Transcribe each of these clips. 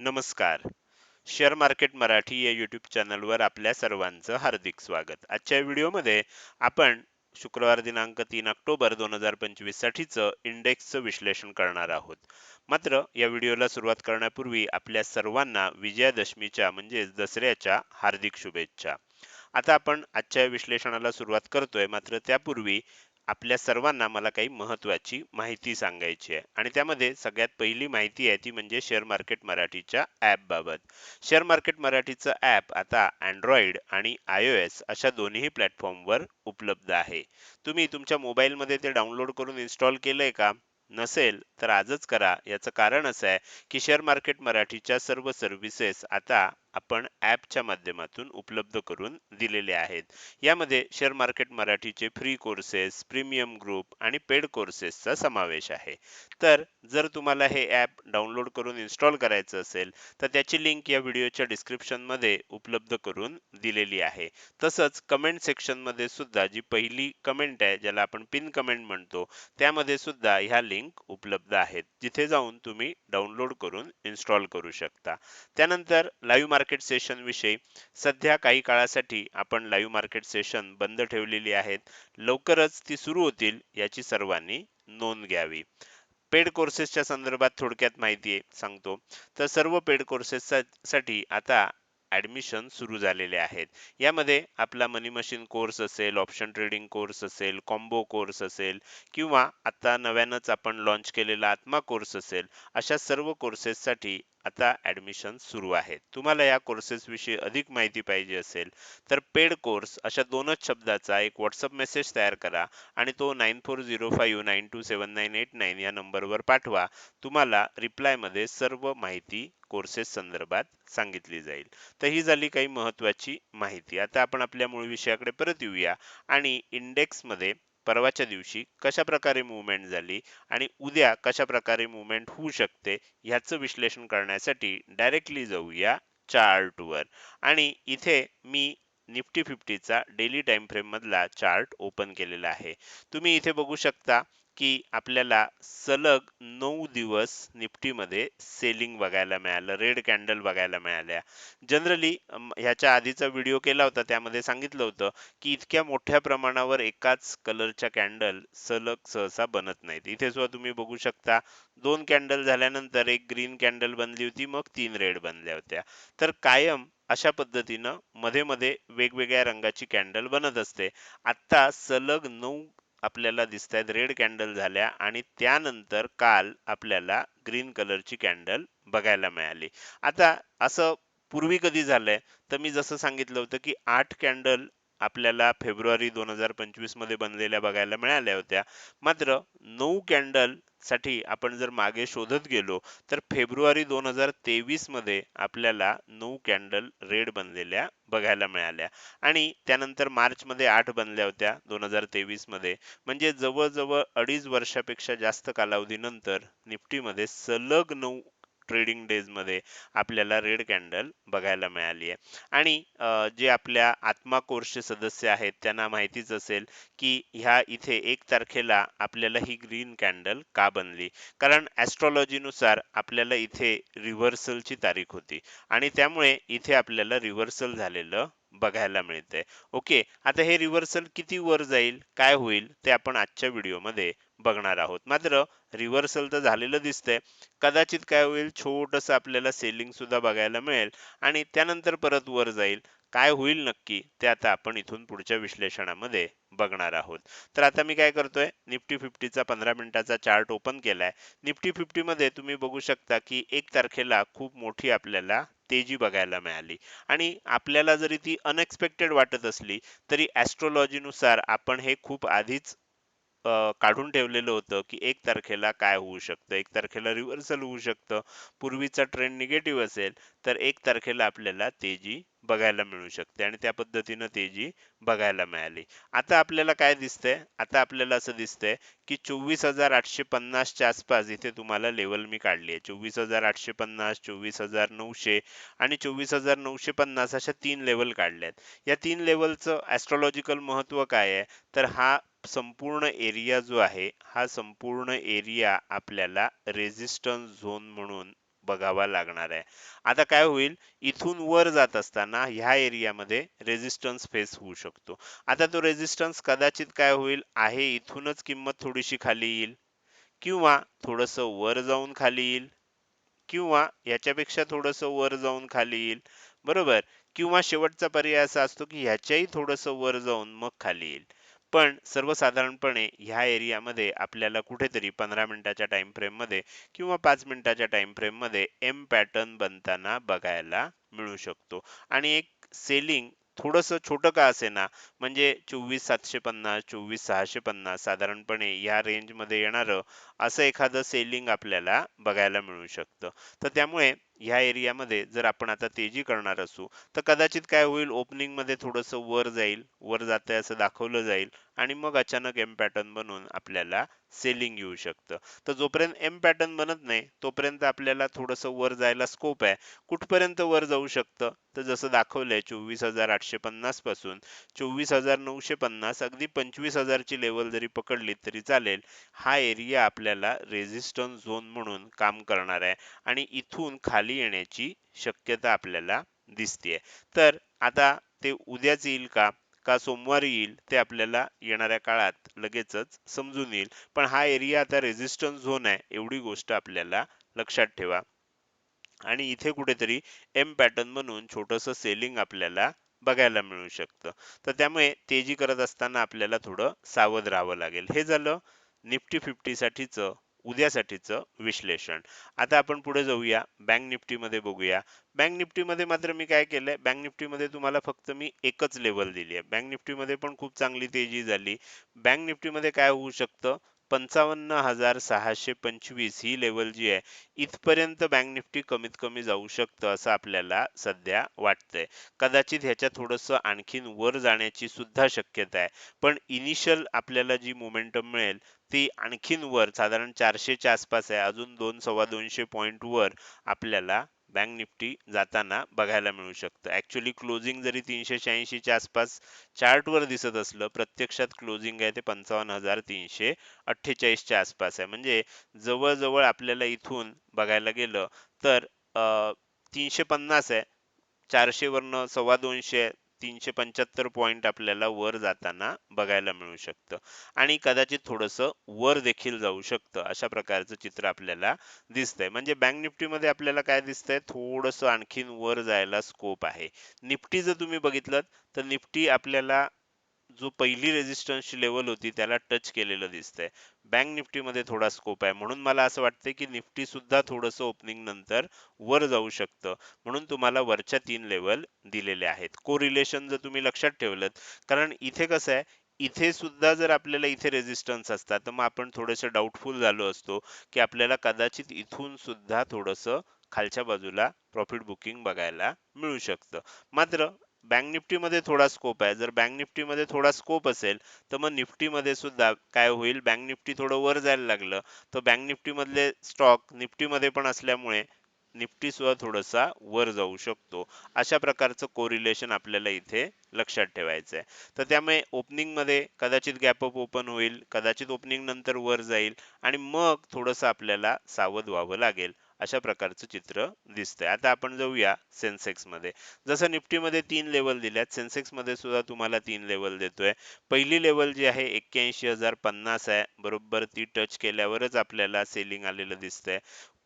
नमस्कार. Share market Marathi या YouTube चॅनलवर आपल्या सर्वांचं हार्दिक स्वागत. आजच्या व्हिडिओमध्ये आपण शुक्रवार दिनांक तीन ऑक्टोबर दोन हजार पंचवीस साठीचं इंडेक्सचं विश्लेषण करणार आहोत. मात्र या व्हिडिओला सुरुवात करण्यापूर्वी आपल्या सर्वांना विजयादशमीच्या म्हणजेच दसऱ्याच्या हार्दिक शुभेच्छा. आता आपण आजच्या विश्लेषणाला सुरुवात करतोय मात्र त्यापूर्वी आपल्या सर्वांना मला काही महत्वाची माहिती सांगायची आहे. आणि त्यामध्ये सगळ्यात पहिली माहिती आहे ती म्हणजे शेअर मार्केट मराठीच्या ॲपबाबत शेअर मार्केट मराठीचं ॲप आता अँड्रॉइड आणि आय ओ एस अशा दोन्ही प्लॅटफॉर्मवर उपलब्ध आहे. तुम्ही तुमच्या मोबाईलमध्ये ते डाउनलोड करून इन्स्टॉल केलंय का? नसेल तर आजच करा. याचं कारण असं आहे की शेअर मार्केट मराठीच्या सर्व सर्व्हिसेस आता आपण ॲपच्या माध्यमातून उपलब्ध करून दिलेले आहेत. यामध्ये शेअर मार्केट मराठीचे फ्री कोर्सेस प्रीमियम ग्रुप आणि पेड कोर्सेसचा समावेश आहे. तर जर तुम्हाला हे ॲप डाउनलोड करून इन्स्टॉल करायचं असेल तर त्याची लिंक या व्हिडिओच्या डिस्क्रिप्शनमध्ये उपलब्ध करून दिलेली आहे. तसंच कमेंट सेक्शनमध्ये सुद्धा जी पहिली कमेंट आहे ज्याला आपण पिन कमेंट म्हणतो त्यामध्ये सुद्धा ह्या लिंक उपलब्ध आहेत. जिथे जाऊन तुम्ही डाउनलोड करून इन्स्टॉल करू शकता. त्यानंतर लाईव्ह मार्केट सेशन विषयी सध्या काही काळासाठी आपण लाईव्ह मार्केट सेशन बंद ठेवलेली आहेत. लवकरच ती सुरू होतील याची सर्वांनी नोंद घ्यावी. पेड कोर्सेसच्या संदर्भात थोडक्यात माहिती सांगतो. तर सर्व पेड कोर्सेससाठी आता ऍडमिशन सुरू झालेले आहेत. यामध्ये आपला मनी मशीन कोर्स असेल ऑप्शन ट्रेडिंग कोर्स असेल कॉम्बो कोर्स असेल किंवा आता नव्यानंच आपण लॉन्च केलेला आत्मा कोर्स असेल अशा सर्व कोर्सेससाठी आता ऍडमिशन सुरू आहेत. तुम्हाला या कोर्सेसविषयी अधिक माहिती पाहिजे असेल तर पेड कोर्स अशा दोनच शब्दाचा एक व्हॉट्सअप मेसेज तयार करा आणि तो nine four zero five nine two seven nine eight nine या नंबरवर पाठवा. तुम्हाला रिप्लायमध्ये सर्व माहिती कोर्सेस संदर्भात सांगितली जाईल. तर ही झाली काही महत्त्वाची माहिती. आता आपण आपल्या मूळ विषयाकडे परत येऊया आणि इंडेक्समध्ये परवाच्या दिवशी कशा प्रकारे मुवमेंट झाली आणि उद्या कशा प्रकारे मुवमेंट होऊ शकते ह्याचं विश्लेषण करण्यासाठी डायरेक्टली जाऊया चार्टवर आणि इथे मी निफ्टी फिफ्टीचा डेली टाइम फ्रेम मधला चार्ट ओपन केलेला आहे. तुम्ही इथे बघू शकता की आपल्याला सलग नऊ दिवस निफ्टीमध्ये सेलिंग बघायला मिळालं रेड कॅन्डल बघायला मिळाल्या. जनरली ह्याच्या आधीचा व्हिडिओ केला होता त्यामध्ये सांगितलं होतं की इतक्या मोठ्या प्रमाणावर एकाच कलरच्या कॅन्डल सलग सहसा बनत नाहीत. इथे सुद्धा तुम्ही बघू शकता दोन कॅन्डल झाल्यानंतर एक ग्रीन कॅन्डल बनली होती मग तीन रेड बनल्या होत्या. तर कायम अशा पद्धतीनं मध्ये मध्ये वेगवेगळ्या रंगाची कॅन्डल बनत असते. आत्ता सलग नऊ आपल्याला दिसत आहेत रेड कॅन्डल झाल्या आणि त्यानंतर काल आपल्याला ग्रीन कलरची कॅन्डल बघायला मिळाली. आता असं पूर्वी कधी झालंय? तर मी जसं सांगितलं होतं की आठ कॅन्डल आपल्याला फेब्रुवारी दोन हजार पंचवीसमध्ये बनलेल्या बघायला मिळाल्या होत्या. मात्र नऊ कॅन्डल साठी आपण जर मागे शोधत गेलो तर फेब्रुवारी दोन हजार तेवीसमध्ये आपल्याला नऊ कॅन्डल रेड बनलेल्या बघायला मिळाल्या. आणि त्यानंतर मार्च मध्ये आठ बनल्या होत्या दोन हजार तेवीसमध्ये. म्हणजे जवळजवळ अडीच वर्षापेक्षा जास्त कालावधीनंतर निफ्टीमध्ये सलग नऊ ट्रेडिंग डेजमध्ये आपल्याला रेड कॅन्डल बघायला मिळाली आहे आणि जे आपल्या आत्मा कोर्सचे सदस्य आहेत त्यांना माहितीच असेल की ह्या इथे एक तारखेला आपल्याला ही ग्रीन कॅन्डल का बनली? कारण नुसार आपल्याला इथे रिव्हर्सलची तारीख होती. आणि त्यामुळे इथे आपल्याला रिव्हर्सल झालेलं बघायला मिळते. ओके आता हे रिव्हर्सल किती वर जाईल? काय होईल? ते आपण आजच्या व्हिडिओमध्ये बघणार आहोत. मात्र रिव्हर्सल तर झालेलं दिसतंय. कदाचित काय होईल? छोटस आपल्याला सेलिंग सुद्धा बघायला मिळेल. आणि त्यानंतर परत वर जाईल. काय होईल नक्की? ते आता आपण इथून पुढच्या विश्लेषणामध्ये बघणार आहोत. तर आता मी काय करतोय? निफ्टी फिफ्टीचा पंधरा मिनिटाचा चार्ट ओपन केलाय. निफ्टी फिफ्टीमध्ये तुम्ही बघू शकता की एक तारखेला खूप मोठी आपल्याला तेजी बघायला मिळाली. आणि आपल्याला जरी ती अनएक्सपेक्टेड वाटत असली तरी नुसार आपण हे खूप आधीच काढून ठेवलेलं होतं की एक तारखेला काय होऊ शकतं? एक तारखेला रिव्हर्सल होऊ शकतं. पूर्वीचा ट्रेंड निगेटिव्ह असेल तर एक तारखेला आपल्याला तेजी बघायला मिळू शकते आणि त्या पद्धतीनं तेजी बघायला मिळाली. आता आपल्याला काय दिसतंय? आता आपल्याला असं दिसतंय की चोवीस हजार आठशे पन्नासच्या आसपास इथे तुम्हाला लेवल मी काढली आहे. चोवीस हजार आठशे पन्नास चोवीस हजार नऊशे आणि चोवीस हजार नऊशे पन्नास अशा तीन लेवल काढल्यात. या तीन लेवलचं ऍस्ट्रॉलॉजिकल महत्त्व काय आहे? तर हा संपूर्ण एरिया जो आहे हा संपूर्ण एरिया आपल्याला रेझिस्टन्स झोन म्हणून बघावा लागणार आहे. आता काय होईल? इथून वर जात असताना ह्या एरियामध्ये रेझिस्टन्स फेस होऊ शकतो. आता तो रेझिस्टन्स कदाचित काय होईल? आहे इथूनच किंमत थोडीशी खाली येईल. किंवा थोडस वर जाऊन खाली येईल. किंवा ह्याच्यापेक्षा थोडस वर जाऊन खाली येईल. बरोबर? किंवा शेवटचा पर्याय असा असतो की ह्याच्याही थोडस वर जाऊन मग खाली येईल. पण सर्वसाधारणपणे ह्या एरियामध्ये आपल्याला कुठेतरी पंधरा मिनिटाच्या टाइम फ्रेममध्ये किंवा पाच मिनिटाच्या टाइम फ्रेममध्ये एम पॅटर्न बनताना बघायला मिळू शकतो. आणि एक सेलिंग थोडस छोटं का असे ना म्हणजे चोवीस सातशे पन्नास चोवीस सहाशे पन्नास साधारणपणे या रेंजमध्ये येणारं असं एखादं सेलिंग आपल्याला बघायला मिळू शकतं. तर त्यामुळे ह्या एरियामध्ये जर आपण आता तेजी करणार असू तर कदाचित काय होईल ओपनिंगमध्ये थोडंसं वर जाईल वर जाते असं दाखवलं जाईल आणि मग अचानक एम पॅटर्न बनून आपल्याला सेलिंग येऊ शकतं. तर जोपर्यंत एम पॅटर्न बनत नाही तोपर्यंत आपल्याला थोडंसं वर जायला स्कोप आहे. कुठपर्यंत वर जाऊ शकतं? तर जसं दाखवलंय चोवीस हजार आठशे पन्नासपासून चोवीस हजार नऊशे पन्नास अगदी पंचवीस हजारची लेवल जरी पकडली तरी चालेल. हा एरिया आपल्याला रेझिस्टन्स झोन म्हणून काम करणार आहे. आणि इथून खाली येण्याची शक्यता आपल्याला दिसते तर आता ते उद्याच येईल का? का सोमवारी येईल? ते आपल्याला येणाऱ्या काळात लगेचच समजून येईल. पण हा एरिया आता रेझिस्टन्स झोन आहे एवढी गोष्ट आपल्याला लक्षात ठेवा. आणि इथे कुठेतरी एम पॅटर्न म्हणून छोटंसं सेलिंग आपल्याला बघायला मिळू शकतं. तर त्यामुळे तेजी करत असताना आपल्याला थोडं सावध राहावं लागेल. हे झालं निफ्टी फिफ्टीसाठीचं उद्यासाठीचं विश्लेषण. आता आपण पुढे जाऊया. बँक निफ्टीमध्ये बघूया. बँक निफ्टीमध्ये मात्र मी काय केलंय? बँक निफ्टीमध्ये तुम्हाला फक्त मी एकच लेवल दिली आहे बँक निफ्टीमध्ये पण खूप चांगली तेजी झाली. बँक निफ्टीमध्ये काय होऊ शकतं? पंचावन्न हजार सहाशे पंचवीस ही लेवल जी आहे इथपर्यंत बँक निफ्टी कमीत कमी जाऊ शकतं असं आपल्याला सध्या वाटतंय. कदाचित ह्याच्या थोडंसं आणखीन वर जाण्याची सुद्धा शक्यता आहे. पण इनिशियल आपल्याला जी मोमेंटम मिळेल ती आणखीन वर साधारण चारशेच्या आसपास आहे. अजून दोन सव्वा दोनशे पॉईंट वर आपल्याला बँक निफ्टी जाताना बघायला मिळू शकतं. ऍक्च्युली क्लोजिंग जरी तीनशे शहाऐंशीच्या आसपास चार्ट वर दिसत असलं प्रत्यक्षात क्लोजिंग आहे ते पंचावन्न हजार तीनशे अठ्ठेचाळीसच्या आसपास आहे. म्हणजे जवळजवळ आपल्याला इथून बघायला गेलं तर तीनशे पन्नास आहे. चारशेवरनं सव्वा दोनशे तीनशे पंच्याहत्तर पॉईंट आपल्याला वर जाताना बघायला मिळू शकतं. आणि कदाचित थोडंसं वर देखील जाऊ शकतं अशा प्रकारचं चित्र आपल्याला दिसतंय. म्हणजे बँक निफ्टीमध्ये आपल्याला काय दिसतंय? थोडंसं आणखीन वर जायला स्कोप आहे. निफ्टी जर तुम्ही बघितलं तर निफ्टी आपल्याला जो पहिली रेझिस्टन्सची लेवल होती त्याला टच केलेलं दिसतंय. बँक निफ्टीमध्ये थोडा स्कोप आहे. म्हणून मला असं वाटतंय की निफ्टी सुद्धा थोडंसं ओपनिंग नंतर वर जाऊ शकतं. म्हणून तुम्हाला वरच्या तीन लेवल दिलेले आहेत. को रिलेशन जर तुम्ही लक्षात ठेवलं कारण इथे कसं आहे इथे सुद्धा जर आपल्याला इथे रेजिस्टन्स असतात तर मग आपण थोडंसं डाऊटफुल झालो असतो की आपल्याला कदाचित इथून सुद्धा थोडंसं खालच्या बाजूला प्रॉफिट बुकिंग बघायला मिळू शकतं. मात्र बँक निफ्टीमध्ये थोडा स्कोप आहे. जर बँक निफ्टीमध्ये थोडा स्कोप असेल तर मग निफ्टीमध्ये सुद्धा काय होईल? बँक निफ्टी थोडं वर जायला लागलं तर बँक निफ्टी मधले स्टॉक निफ्टीमध्ये पण असल्यामुळे निफ्टी सुद्धा थोडासा वर जाऊ शकतो. अशा प्रकारचं कोरिलेशन आपल्याला इथे लक्षात ठेवायचं आहे. तर त्यामुळे ओपनिंगमध्ये कदाचित गॅप अप ओपन होईल कदाचित ओपनिंग नंतर वर जाईल आणि मग थोडंसं आपल्याला सावध व्हावं लागेल. अशा प्रकारचं चित्र दिसतंय. आता आपण जाऊया सेन्सेक्समध्ये जसं निफ्टीमध्ये तीन लेवल दिल्यात सेन्सेक्समध्ये सुद्धा तुम्हाला तीन लेवल देतोय. पहिली लेवल जी आहे एक्क्याऐंशी हजार पन्नास आहे. बरोबर ती टच केल्यावरच आपल्याला सेलिंग आलेलं दिसतंय.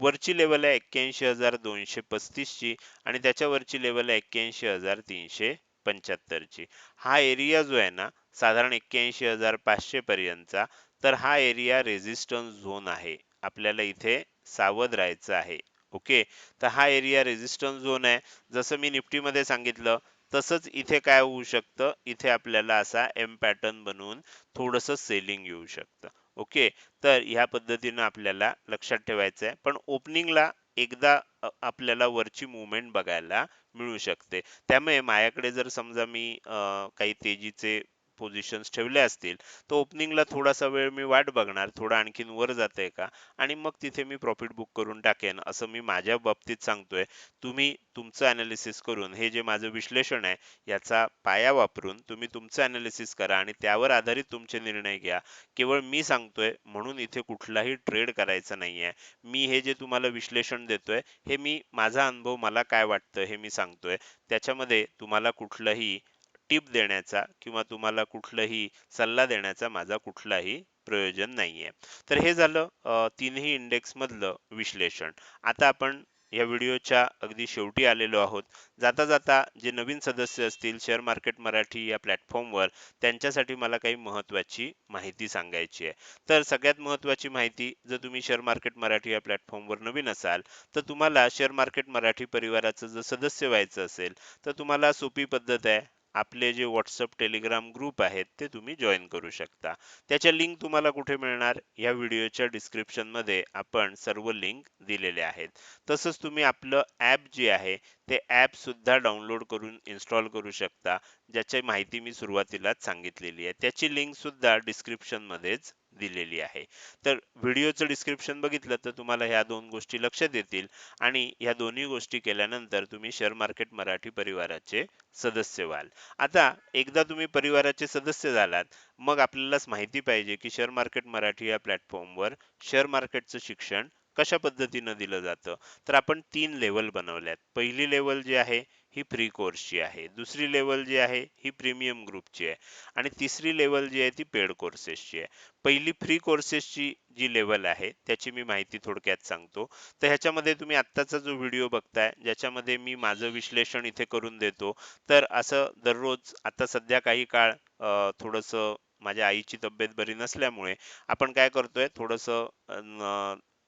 वरची लेवल आहे एक्क्याऐंशी हजार दोनशे पस्तीस ची आणि त्याच्यावरची लेवल आहे एक्क्याऐंशी हजार तीनशे पंच्याहत्तरची. हा एरिया जो आहे ना साधारण एक्क्याऐंशी हजार पाचशे पर्यंतचा तर हा एरिया रेझिस्टन्स झोन आहे. आपल्याला इथे सावध राहायचं आहे. ओके? तर हा एरिया रेझिस्टन्स झोन आहे. जसं मी निफ्टीमध्ये सांगितलं तसंच इथे काय होऊ शकतं? इथे आपल्याला असा एम पॅटर्न बनवून थोडंसं सेलिंग येऊ शकतं. ओके? तर ह्या पद्धतीनं आपल्याला लक्षात ठेवायचं आहे. पण ओपनिंगला एकदा आपल्याला वरची मुवमेंट बघायला मिळू शकते. त्यामुळे माझ्याकडे जर समजा मी काही तेजीचे पोझिशन्स ठेवल्या असतील तर ओपनिंगला थोडासा वेळ मी वाट बघणार थोडं आणखीन वर जाते का? आणि मग तिथे मी प्रॉफिट बुक करून टाकेन असं मी माझ्या बाबतीत सांगतोय. तुम्ही तुमचं अनालिसिस करून हे जे माझं विश्लेषण आहे याचा पाया वापरून तुम्ही तुमचं अनालिसिस करा आणि त्यावर आधारित तुमचे निर्णय घ्या. केवळ मी सांगतोय म्हणून इथे कुठलाही ट्रेड करायचा नाहीये. मी हे जे तुम्हाला विश्लेषण देतोय हे मी माझा अनुभव मला काय वाटतं हे मी सांगतोय. त्याच्यामध्ये तुम्हाला कुठलंही टिप देण्याचा किंवा तुम्हाला कुठलंही सल्ला देण्याचा माझा कुठलाही प्रयोजन नाहीये. तर हे झालं तीनही इंडेक्स मधलं विश्लेषण. आता आपण या व्हिडिओच्या अगदी शेवटी आलेलो आहोत. जाता जाता जे नवीन सदस्य असतील शेअर मार्केट मराठी या प्लॅटफॉर्मवर त्यांच्यासाठी मला काही महत्वाची माहिती सांगायची आहे. तर सगळ्यात महत्वाची माहिती जर तुम्ही शेअर मार्केट मराठी या प्लॅटफॉर्मवर नवीन असाल तर तुम्हाला शेअर मार्केट मराठी परिवाराचं जर सदस्य व्हायचं असेल तर तुम्हाला सोपी पद्धत आहे. आपले जे व्हॉट्सअप टेलिग्राम ग्रुप आहेत ते तुम्ही जॉईन करू शकता. त्याच्या लिंक तुम्हाला कुठे मिळणार? या व्हिडिओच्या डिस्क्रिप्शनमध्ये आपण सर्व लिंक दिलेले आहेत. तसंच तुम्ही आपलं ॲप जे आहे ते ॲपसुद्धा डाउनलोड करून इन्स्टॉल करू शकता ज्याची माहिती मी सुरुवातीलाच सांगितलेली आहे. त्याची लिंक सुद्धा डिस्क्रिप्शन मध्येच दिलेली आहे. तर व्हिडिओचं डिस्क्रिप्शन बघितलं तर तुम्हाला ह्या दोन गोष्टी लक्षात येतील आणि ह्या दोन्ही गोष्टी केल्यानंतर तुम्ही शेअर मार्केट मराठी परिवाराचे सदस्य व्हाल. आता एकदा तुम्ही परिवाराचे सदस्य झालात मग आपल्यालाच माहिती पाहिजे की शेअर मार्केट मराठी या प्लॅटफॉर्मवर शेअर मार्केटचं शिक्षण कशा पद्धतीनं दिलं जातं. तर आपण तीन लेवल बनवल्यात. पहिली लेवल जी आहे ही फ्री कोर्सची आहे. दुसरी लेवल जी आहे ही प्रीमियम ग्रुपची आहे. आणि तिसरी लेवल जी आहे ती पेड कोर्सेसची आहे. पहिली फ्री कोर्सेसची जी लेवल आहे त्याची मी माहिती थोडक्यात सांगतो. तर ह्याच्यामध्ये तुम्ही आत्ताचा जो व्हिडिओ बघताय ज्याच्यामध्ये मी माझं विश्लेषण इथे करून देतो. तर असं दररोज आता सध्या काही काळ थोडंसं माझ्या आईची तब्येत बरी नसल्यामुळे आपण काय करतोय थोडंसं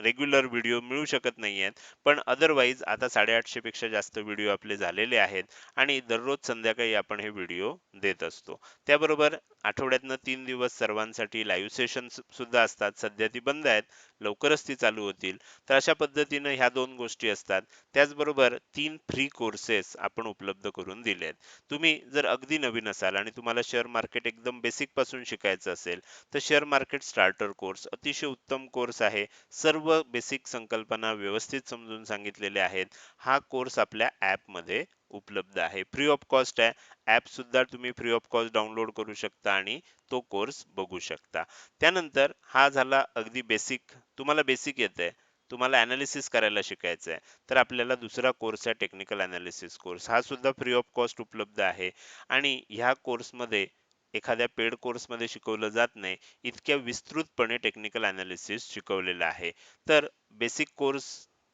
रेग्युलर व्हिडिओ मिळू शकत नाही आहेत पण अदरवाईज आता साडेआठशेपेक्षा जास्त व्हिडिओ आपले झालेले आहेत आणि दररोज संध्याकाळी आपण हे व्हिडिओ देत असतो. त्याबरोबर आठवड्यातनं तीन दिवस सर्वांसाठी लाईव्ह सेशन सुद्धा असतात. सध्या ती बंद आहेत. लवकरच ती चालू होतील. तर अशा पद्धतीनं ह्या दोन गोष्टी असतात. त्याचबरोबर तीन फ्री कोर्सेस आपण उपलब्ध करून दिले आहेत तुम्ही जर अगदी नवीन असाल आणि तुम्हाला शेअर मार्केट एकदम बेसिकपासून शिकायचं असेल तर शेअर मार्केट स्टार्टर कोर्स अतिशय उत्तम कोर्स आहे. सर्व बेसिक संकल्पना व्यवस्थित समजून सांगितलेल्या आहेत. हा कोर्स आपल्या ॲपमध्ये उपलब्ध आहे. फ्री ऑफ कॉस्ट आहे. ऍप सुद्धा तुम्ही फ्री ऑफ कॉस्ट डाउनलोड करू शकता आणि तो कोर्स बघू शकता. त्यानंतर हा झाला अगदी बेसिक तुम्हाला बेसिक येत आहे तुम्हाला ॲनालिसिस करायला शिकायचं आहे. तर आपल्याला दुसरा कोर्स आहे टेक्निकल ॲनालिसिस कोर्स हा सुद्धा फ्री ऑफ कॉस्ट उपलब्ध आहे. आणि ह्या कोर्समध्ये एखाद्या पेड कोर्समध्ये शिकवलं जात नाही. इतक्या विस्तृतपणे टेक्निकल ॲनालिसिस शिकवलेलं आहे. तर बेसिक कोर्स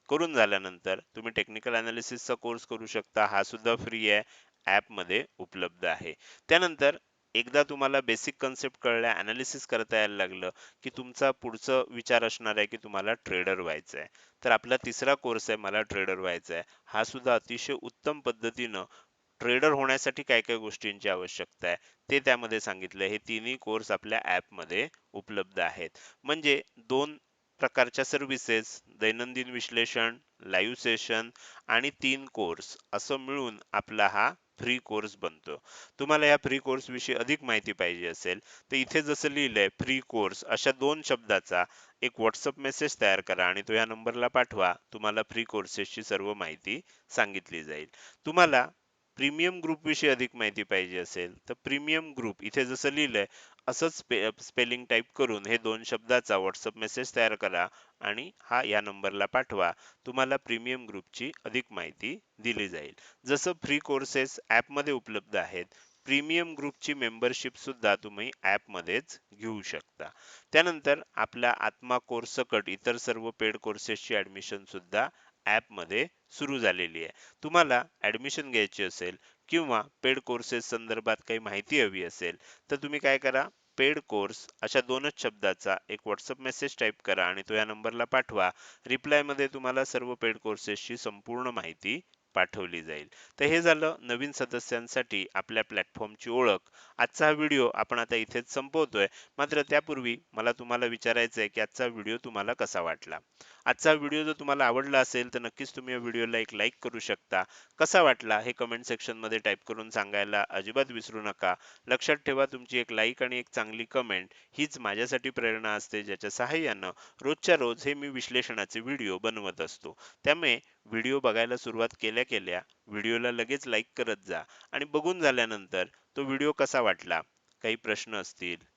करून झाल्यानंतर तुम्ही टेक्निकल अनालिसिसचा कोर्स करू शकता. हा सुद्धा फ्री आहे. ॲपमध्ये उपलब्ध आहे. त्यानंतर एकदा तुम्हाला बेसिक कन्सेप्ट कळल्या अनालिसिस करता यायला लागलं की तुमचा पुढचा विचार असणार आहे की तुम्हाला ट्रेडर व्हायचं आहे. तर आपला तिसरा कोर्स आहे मला ट्रेडर व्हायचा आहे. हा सुद्धा अतिशय उत्तम पद्धतीनं ट्रेडर होण्यासाठी काय काय गोष्टींची आवश्यकता आहे ते त्यामध्ये सांगितलं. हे तिन्ही कोर्स आपल्या ॲपमध्ये उपलब्ध आहेत. म्हणजे दोन प्रकारच्या सर्व्हिसेस दैनंदिन विश्लेषण लाईव्ह सेशन आणि तीन कोर्स असं मिळून आपला हा फ्री कोर्स बनतो. तुम्हाला या फ्री कोर्स विषयी अधिक माहिती पाहिजे असेल तर इथे जसं लिहिलंय फ्री कोर्स अशा दोन शब्दाचा एक व्हॉट्सअप मेसेज तयार करा आणि तो या नंबरला पाठवा. तुम्हाला फ्री कोर्सेसची सर्व माहिती सांगितली जाईल. तुम्हाला प्रीमियम ग्रुप विषयी अधिक माहिती पाहिजे असेल तर प्रीमियम ग्रुप इथे जसं लिहिलंय असंच स्पेलिंग टाईप करून हे दोन शब्दाचा व्हॉट्सअप मेसेज तयार करा आणि हा या नंबरला पाठवा. तुम्हाला प्रीमियम ग्रुपची अधिक माहिती दिली जाईल. जसं फ्री कोर्सेस मध्ये उपलब्ध आहेत प्रीमियम ग्रुपची मेंबरशिप सुद्धा तुम्ही मध्येच घेऊ शकता. त्यानंतर आपल्या आत्मा कोर्स सकट इतर सर्व पेड कोर्सेसची ऍडमिशन सुद्धा मध्ये सुरू झालेली आहे. तुम्हाला ऍडमिशन घ्यायची असेल किंवा पेड कोर्सेस संदर्भात काही माहिती हवी असेल तर तुम्ही काय करा? पेड कोर्स अशा दोनच शब्दाचा एक व्हॉट्सअप मेसेज टाईप करा आणि तो या नंबरला पाठवा. रिप्लायमध्ये तुम्हाला सर्व पेड कोर्सेसची संपूर्ण माहिती पाठवली जाईल. तर हे झालं नवीन सदस्यांसाठी आपल्या प्लॅटफॉर्मची ओळख. आजचा हा व्हिडिओ आपण आता इथेच संपवतोय. मात्र त्यापूर्वी मला तुम्हाला विचारायचं आहे की आजचा व्हिडिओ तुम्हाला कसा वाटला? आजचा व्हिडिओ जर तुम्हाला आवडला असेल तर नक्कीच तुम्ही या व्हिडिओला एक लाईक करू शकता. कसा वाटला हे कमेंट सेक्शनमध्ये टाईप करून सांगायला अजिबात विसरू नका. लक्षात ठेवा तुमची एक लाईक आणि एक चांगली कमेंट हीच माझ्यासाठी प्रेरणा असते ज्याच्या सहाय्यानं रोजच्या रोज हे मी विश्लेषणाचे व्हिडिओ बनवत असतो. त्यामुळे व्हिडिओ बघायला सुरुवात केल्या केल्या व्हिडिओला लगेच लाईक करत जा. आणि बघून झाल्यानंतर तो व्हिडिओ कसा वाटला? काही प्रश्न असतील?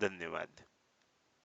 धन्यवाद.